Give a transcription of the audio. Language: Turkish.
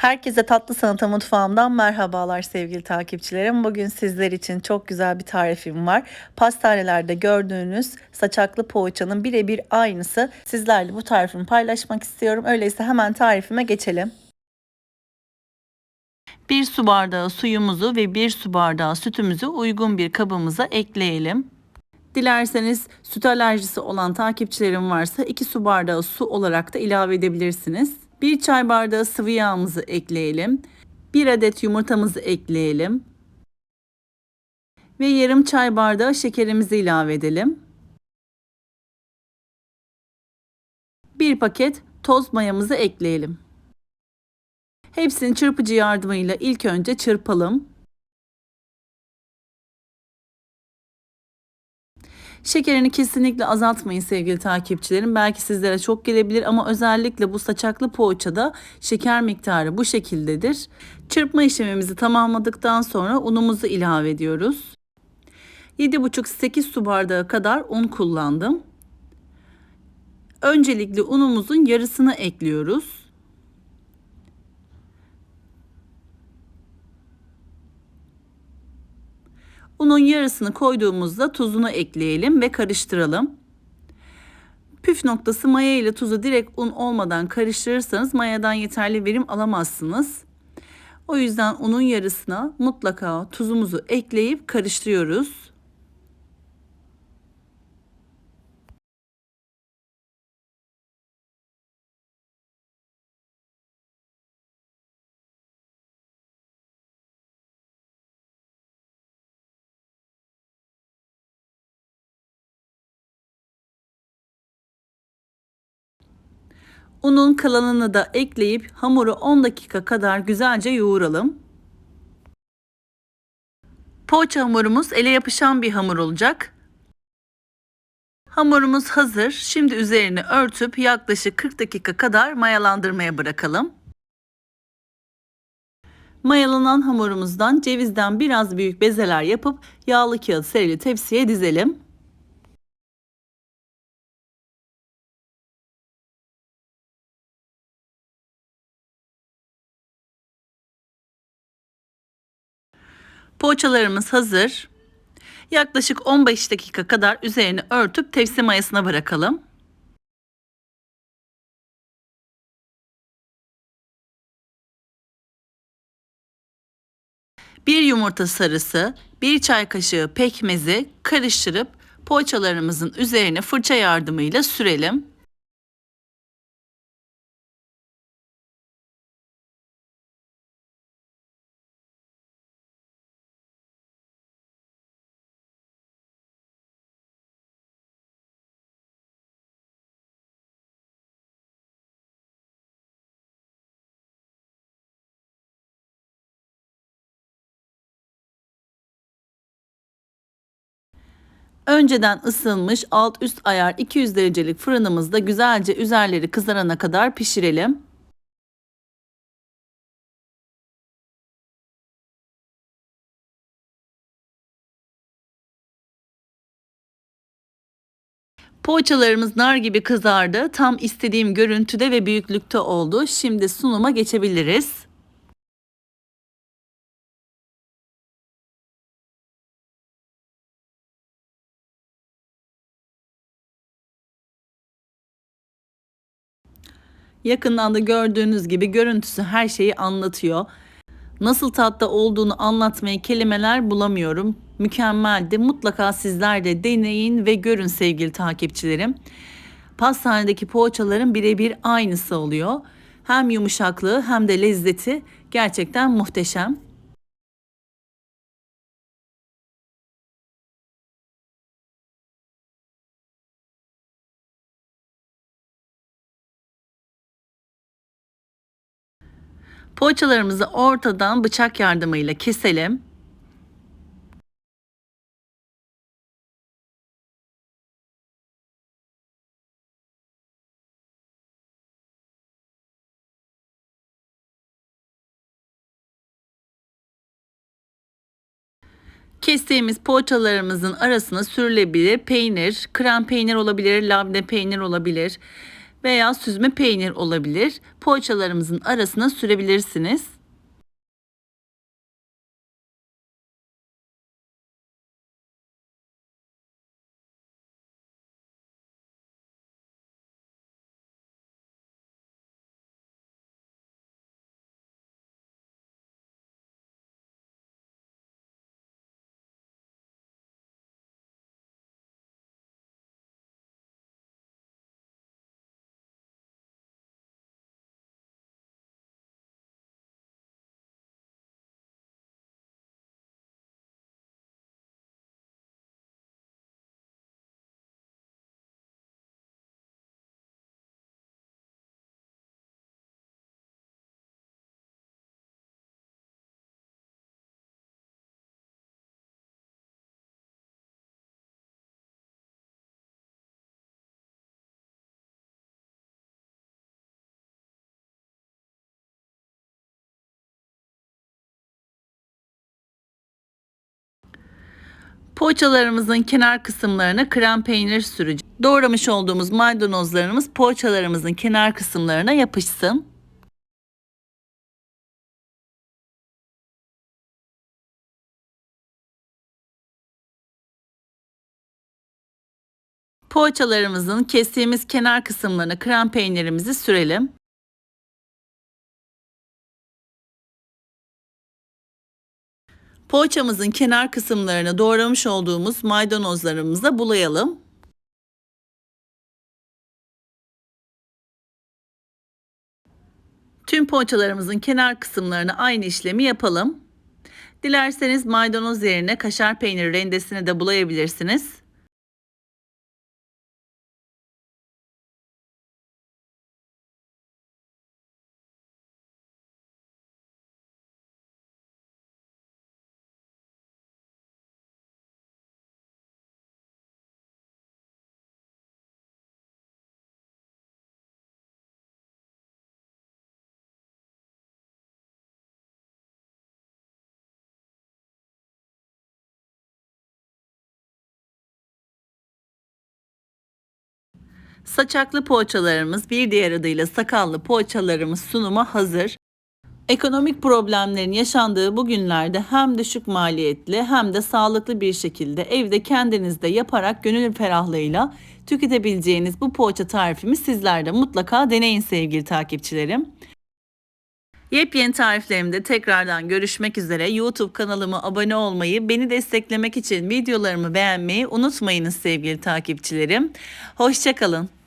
Herkese Tatlı Sanata Mutfağımdan merhabalar sevgili takipçilerim. Bugün sizler için çok güzel bir tarifim var. Pastanelerde gördüğünüz saçaklı poğaçanın birebir aynısı. Sizlerle bu tarifimi paylaşmak istiyorum. Öyleyse hemen tarifime geçelim. 1 su bardağı suyumuzu ve 1 su bardağı sütümüzü uygun bir kabımıza ekleyelim. Dilerseniz süt alerjisi olan takipçilerim varsa 2 su bardağı su olarak da ilave edebilirsiniz. 1 çay bardağı sıvı yağımızı ekleyelim. 1 adet yumurtamızı ekleyelim. Ve yarım çay bardağı şekerimizi ilave edelim. 1 paket toz mayamızı ekleyelim. Hepsini çırpıcı yardımıyla ilk önce çırpalım. Şekerini kesinlikle azaltmayın sevgili takipçilerim. Belki sizlere çok gelebilir ama özellikle bu saçaklı poğaçada şeker miktarı bu şekildedir. Çırpma işlemimizi tamamladıktan sonra unumuzu ilave ediyoruz. 7,5-8 su bardağı kadar un kullandım. Öncelikle unumuzun yarısını ekliyoruz. Unun yarısını koyduğumuzda tuzunu ekleyelim ve karıştıralım. Püf noktası maya ile tuzu direkt un olmadan karıştırırsanız mayadan yeterli verim alamazsınız. O yüzden unun yarısına mutlaka tuzumuzu ekleyip karıştırıyoruz. Unun kalanını da ekleyip hamuru 10 dakika kadar güzelce yoğuralım. Poğaça hamurumuz ele yapışan bir hamur olacak. Hamurumuz hazır. Şimdi üzerini örtüp yaklaşık 40 dakika kadar mayalandırmaya bırakalım. Mayalanan hamurumuzdan cevizden biraz büyük bezeler yapıp yağlı kağıt serili tepsiye dizelim. Poğaçalarımız hazır. Yaklaşık 15 dakika kadar üzerini örtüp tepsi mayasına bırakalım. Bir yumurta sarısı, bir çay kaşığı pekmezi karıştırıp poğaçalarımızın üzerine fırça yardımıyla sürelim. Önceden ısınmış alt üst ayar 200 derecelik fırınımızda güzelce üzerleri kızarana kadar pişirelim. Poğaçalarımız nar gibi kızardı. Tam istediğim görüntüde ve büyüklükte oldu. Şimdi sunuma geçebiliriz. Yakından da gördüğünüz gibi görüntüsü her şeyi anlatıyor. Nasıl tatta olduğunu anlatmaya kelimeler bulamıyorum. Mükemmeldi. Mutlaka sizler de deneyin ve görün sevgili takipçilerim. Pastanedeki poğaçaların birebir aynısı oluyor. Hem yumuşaklığı hem de lezzeti gerçekten muhteşem. Poğaçalarımızı ortadan bıçak yardımıyla keselim. Kestiğimiz poğaçalarımızın arasına sürülebilir peynir, krem peynir olabilir, labne peynir olabilir. Veya süzme peynir olabilir. Poğaçalarımızın arasına sürebilirsiniz. Poğaçalarımızın kenar kısımlarına krem peynir süreceğiz. Doğramış olduğumuz maydanozlarımız poğaçalarımızın kenar kısımlarına yapışsın. Poğaçalarımızın kestiğimiz kenar kısımlarına krem peynirimizi sürelim. Poğaçamızın kenar kısımlarını doğramış olduğumuz maydanozlarımızla bulayalım. Tüm poğaçalarımızın kenar kısımlarına aynı işlemi yapalım. Dilerseniz maydanoz yerine kaşar peyniri rendesini de bulayabilirsiniz. Saçaklı poğaçalarımız bir diğer adıyla sakallı poğaçalarımız sunuma hazır. Ekonomik problemlerin yaşandığı bu günlerde hem düşük maliyetli hem de sağlıklı bir şekilde evde kendinizde yaparak gönül ferahlığıyla tüketebileceğiniz bu poğaça tarifimi sizler de mutlaka deneyin sevgili takipçilerim. Yepyeni tariflerimde tekrardan görüşmek üzere. YouTube kanalıma abone olmayı, beni desteklemek için videolarımı beğenmeyi unutmayınız sevgili takipçilerim. Hoşçakalın.